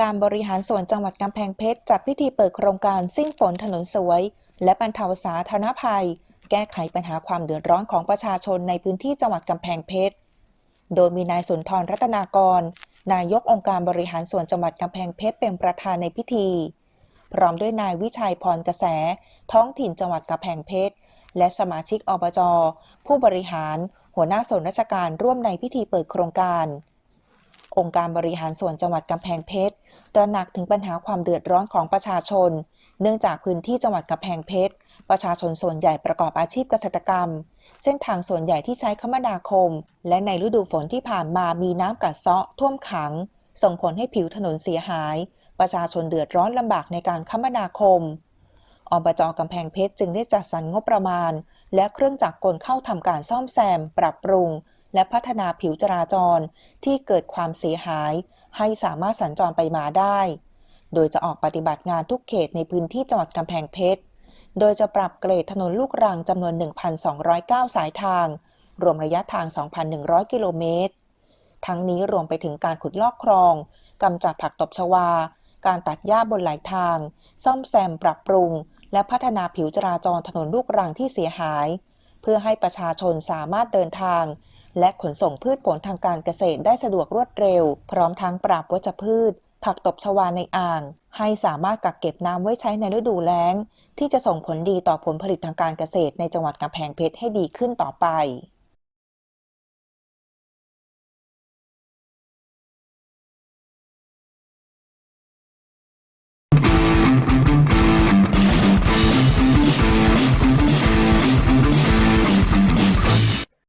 การบริหารส่วนจังหวัดกำแพงเพชรจัดพิธีเปิดโครงการซิ่งฝนถนนสวย และบรรเทาสาธารณภัย แก้ไขปัญหาความเดือดร้อนของประชาชนในพื้นที่จังหวัดกำแพงเพชร โดยมีนายสุนทรรัตนากร นายกองค์การบริหารส่วนจังหวัดกำแพงเพชรเป็นประธานในพิธี พร้อมด้วยนายวิชัยพรกระแส ท้องถิ่นจังหวัดกำแพงเพชร และสมาชิกอบจ ผู้บริหาร หัวหน้าส่วนราชการร่วมในพิธีเปิดโครงการ องค์การบริหารส่วนจังหวัดกำแพงเพชร ตระหนักถึงปัญหาความเดือดร้อนของประชาชน เนื่องจากพื้นที่จังหวัดกำแพงเพชร ประชาชนส่วนใหญ่ประกอบอาชีพเกษตรกรรม เส้นทางส่วนใหญ่ที่ใช้คมนาคม และในฤดูฝนที่ผ่านมามีน้ำกัดเซาะท่วมขัง ส่งผลให้ผิวถนนเสียหาย ประชาชนเดือดร้อนลำบากในการคมนาคมอบจกำแพงเพชรจึงได้จัดสรรงบประมาณ และเครื่องจักรกลเข้าทำการซ่อมแซม ปรับปรุง และพัฒนาผิวจราจรที่เกิดความเสียหาย ให้สามารถสัญจรไปมาได้ โดยจะออกปฏิบัติงานทุกเขตในพื้นที่จังหวัดกำแพงเพชร โดยจะปรับเกรดถนนลูกรังจำนวน 1,209 สายทาง รวมระยะทาง 2,100 กิโลเมตร ทั้งนี้รวมไปถึงการขุดลอกคลองกำจัดผักตบชวา การตัดหญ้าบนหลายทาง ซ่อมแซมปรับปรุง และพัฒนาผิวจราจรถนนลูกรังที่เสียหาย เพื่อให้ประชาชนสามารถเดินทาง และขนส่งพืชผลทางการเกษตรได้สะดวกรวดเร็ว พร้อมทั้งปราบวัชพืช ผักตบชวาในอ่าง ให้สามารถกักเก็บน้ำไว้ใช้ในฤดูแล้ง ที่จะส่งผลดีต่อผลผลิตทางการเกษตรในจังหวัดกำแพงเพชรให้ดีขึ้นต่อไป